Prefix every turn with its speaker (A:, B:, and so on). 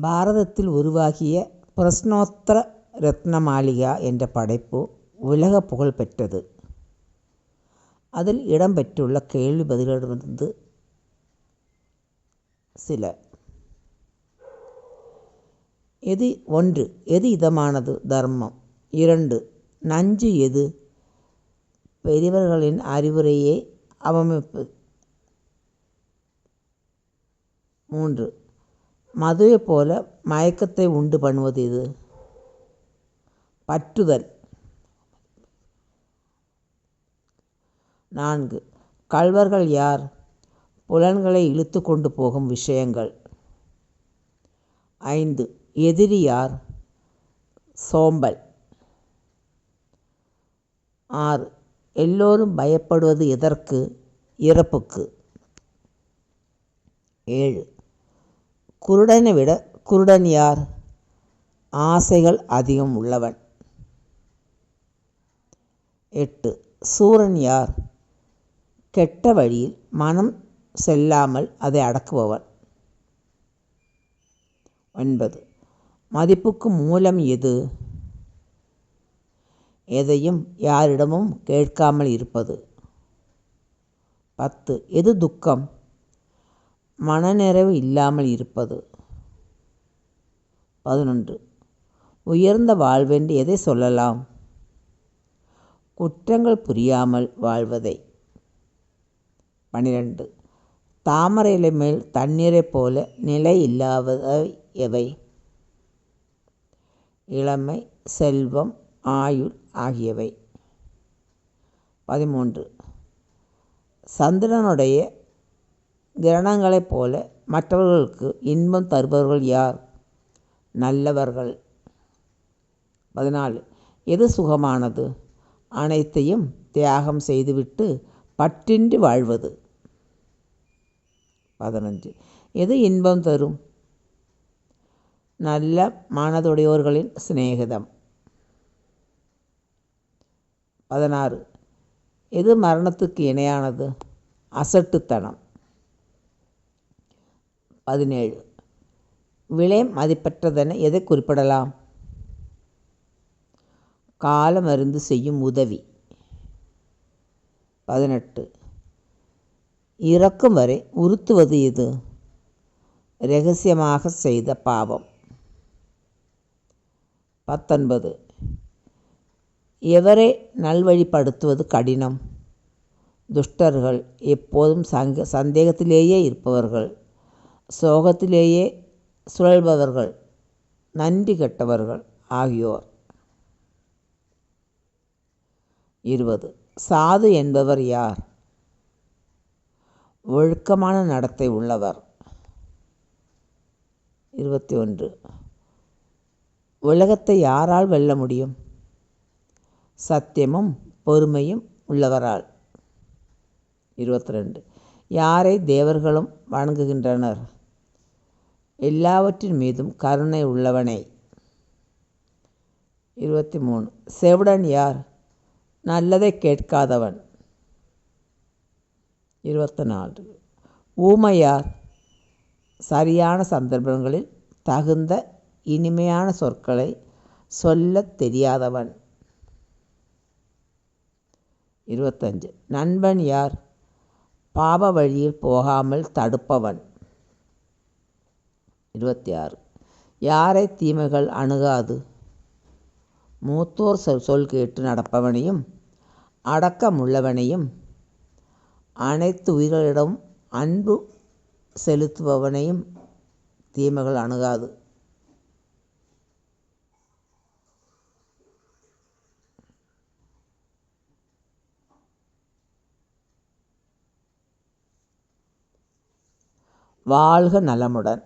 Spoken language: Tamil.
A: பாரதத்தில் உருவாகிய பிரஸ்னோத்தர ரத்னமாளிகா என்ற படைப்பு உலக புகழ் பெற்றது. அதில் இடம்பெற்றுள்ள கேள்வி பதிலிருந்து சில. எது ஒன்று எது இதமானது தர்மம். இரண்டு நஞ்சு எது பெரியவர்களின் அறிவுரையை அவமதிப்பது. மூன்று மதுவைப் போல மயக்கத்தை உண்டு பண்ணுவது இது பற்றுதல். நான்கு கள்வர்கள் யார்? புலன்களை இழுத்து கொண்டு போகும் விஷயங்கள். ஐந்து எதிரி யார்? சோம்பல். ஆறு எல்லோரும் பயப்படுவது எதற்கு? இறப்புக்கு. ஏழு குருடனை விட குருடன் யார்? ஆசைகள் அதிகம் உள்ளவன். எட்டு சூரன் யார்? கெட்ட வழியில் மனம் செல்லாமல் அதை அடக்குபவன். ஒன்பது மதிப்புக்கு மூலம் எது? எதையும் யாரிடமும் கேட்காமல் இருப்பது. பத்து எது துக்கம்? மனநிறைவு இல்லாமல் இருப்பது. பதினொன்று உயர்ந்த வாழ்வென்று எதை சொல்லலாம்? குற்றங்கள் புரியாமல் வாழ்வதை. பனிரெண்டு தாமரை இலை மேல் தண்ணீரைப் போல நிலை இல்லாதவை எவை? இளமை செல்வம் ஆயுள் ஆகியவை. பதிமூன்று சந்திரனுடைய கிரணங்களைப் போல மற்றவர்களுக்கு இன்பம் தருபவர்கள் யார்? நல்லவர்கள். பதினாலு எது சுகமானது? அனைத்தையும் தியாகம் செய்துவிட்டு பற்றின்றி வாழ்வது. பதினஞ்சு எது இன்பம் தரும்? நல்ல மனதுடையோர்களின் சிநேகிதம். பதினாறு எது மரணத்துக்கு இணையானது? அசட்டுத்தனம். பதினேழு விலை மதிப்பற்றதென எதை குறிப்பிடலாம்? காலமறிந்து செய்யும் உதவி. பதினெட்டு இறக்கும் வரை உறுத்துவது இது ரகசியமாக செய்த பாவம். பத்தொன்பது எவரை நல்வழிப்படுத்துவது கடினம்? துஷ்டர்கள் எப்போதும் சங்க சந்தேகத்திலேயே இருப்பவர்கள் சோகத்திலேயே சுழல்பவர்கள் நன்றி கெட்டவர்கள் ஆகியோர். இருபது சாது என்பவர் யார்? ஒழுக்கமான நடத்தை உள்ளவர். இருபத்தி ஒன்று உலகத்தை யாரால் வெல்ல முடியும்? சத்தியமும் பொறுமையும் உள்ளவரால். இருபத்தி ரெண்டு யாரை தேவர்களும் வணங்குகின்றனர்? எல்லாவற்றின் மீதும் கருணை உள்ளவனே இருபத்தி மூணு செவிடன் யார்? நல்லதை கேட்காதவன். இருபத்தி நாலு ஊமையார் சரியான சந்தர்ப்பங்களில் தகுந்த இனிமையான சொற்களை சொல்லத் தெரியாதவன். இருபத்தஞ்சு நண்பன் யார்? பாப வழியில் போகாமல் தடுப்பவன். இருபத்தி ஆறு யாரை தீமைகள் அணுகாது? மூத்தோர் சொல் சொல் கேட்டு நடப்பவனையும் அடக்கமுள்ளவனையும் அனைத்து உயிர்களிடம் அன்பு செலுத்துபவனையும் தீமைகள் அணுகாது. வாழ்க நலமுடன்